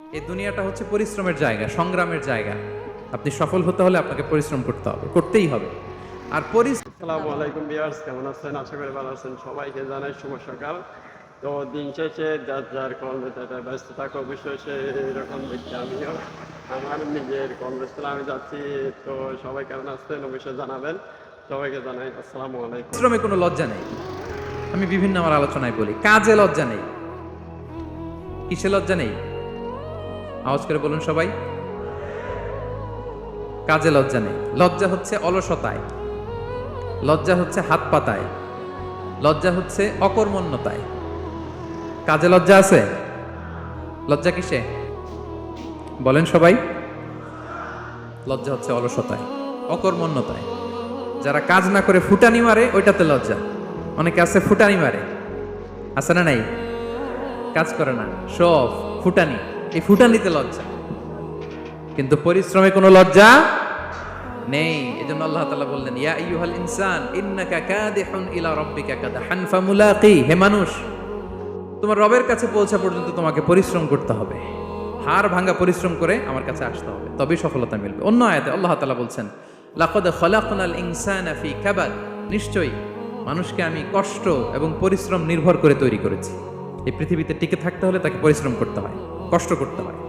এই দুনিয়াটা হচ্ছে পরিশ্রমের জায়গা সংগ্রামের জায়গা। আপনি সফল হতে হলে আপনাকে পরিশ্রম করতে হবে করতেই হবে। আর পরিশ্রম আসসালামু আলাইকুম বিয়ার্স কেমন আছেন? আশা করি ভালো আছেন। সবাইকে জানাই শুভ সকাল। তো দিন শেষে যার যার কর্মটা ব্যস্ত থাকা অবশ্যই এরকম দেখছি আমিও। আমার নিজের কর্মস্থলে আমি যাচ্ছি। তো সবাই কেমন আছেন অবশ্যই জানাবেন। সবাইকে জানাই আসসালামু আলাইকুম। পরিশ্রমে কোনো লজ্জা নেই। আমি বিভিন্ন আমার আলোচনায় বলি কাজে লজ্জা নেই। কিসে লজ্জা নেই? আওয়াজ করে বলুন সবাই। কাজে লজ্জা নেই। লজ্জা হচ্ছে অলসতায়। লজ্জা হচ্ছে হাত পাতায়। লজ্জা হচ্ছে অকর্মণ্যতায়। কাজে লজ্জা আছে? লজ্জা কিসে? বলেন সবাই। লজ্জা হচ্ছে অলসতায়, অকর্মণ্যতায়। যারা কাজ না করে ফুটানি মারে, ওইটাতে লজ্জা। অনেকে আছে ফুটানি মারে। আছে না নাই? কাজ করে না। সব ফুটানি। এই ফুটানিতে লজ্জা। কিন্তু পরিশ্রমে কোনো লজ্জা নেই। এজন্য আল্লাহ তাআলা বললেন, ইয়া আইয়ুহাল ইনসান, ইন্নাকা কাদিহুন ইলা রাব্বিকা কাদহান ফামুলাকি। হে মানুষ, তোমার রবের কাছে পৌঁছা পর্যন্ত তোমাকে পরিশ্রম করতে হবে। হার ভাঙা পরিশ্রম করে আমার কাছে আসতে হবে। তবেই সফলতা মিলবে। অন্য আয়াতে আল্লাহ তাআলা বলছেন, লাকাদ খলাকনাল ইনসানা ফি কাবাদ। নিশ্চয়ই মানুষকে আমি কষ্ট এবং পরিশ্রম নির্ভর করে তৈরি করেছি। এই পৃথিবীতে টিকে থাকতে হলে তাকে পরিশ্রম করতে হয়। কষ্ট করতে হয়।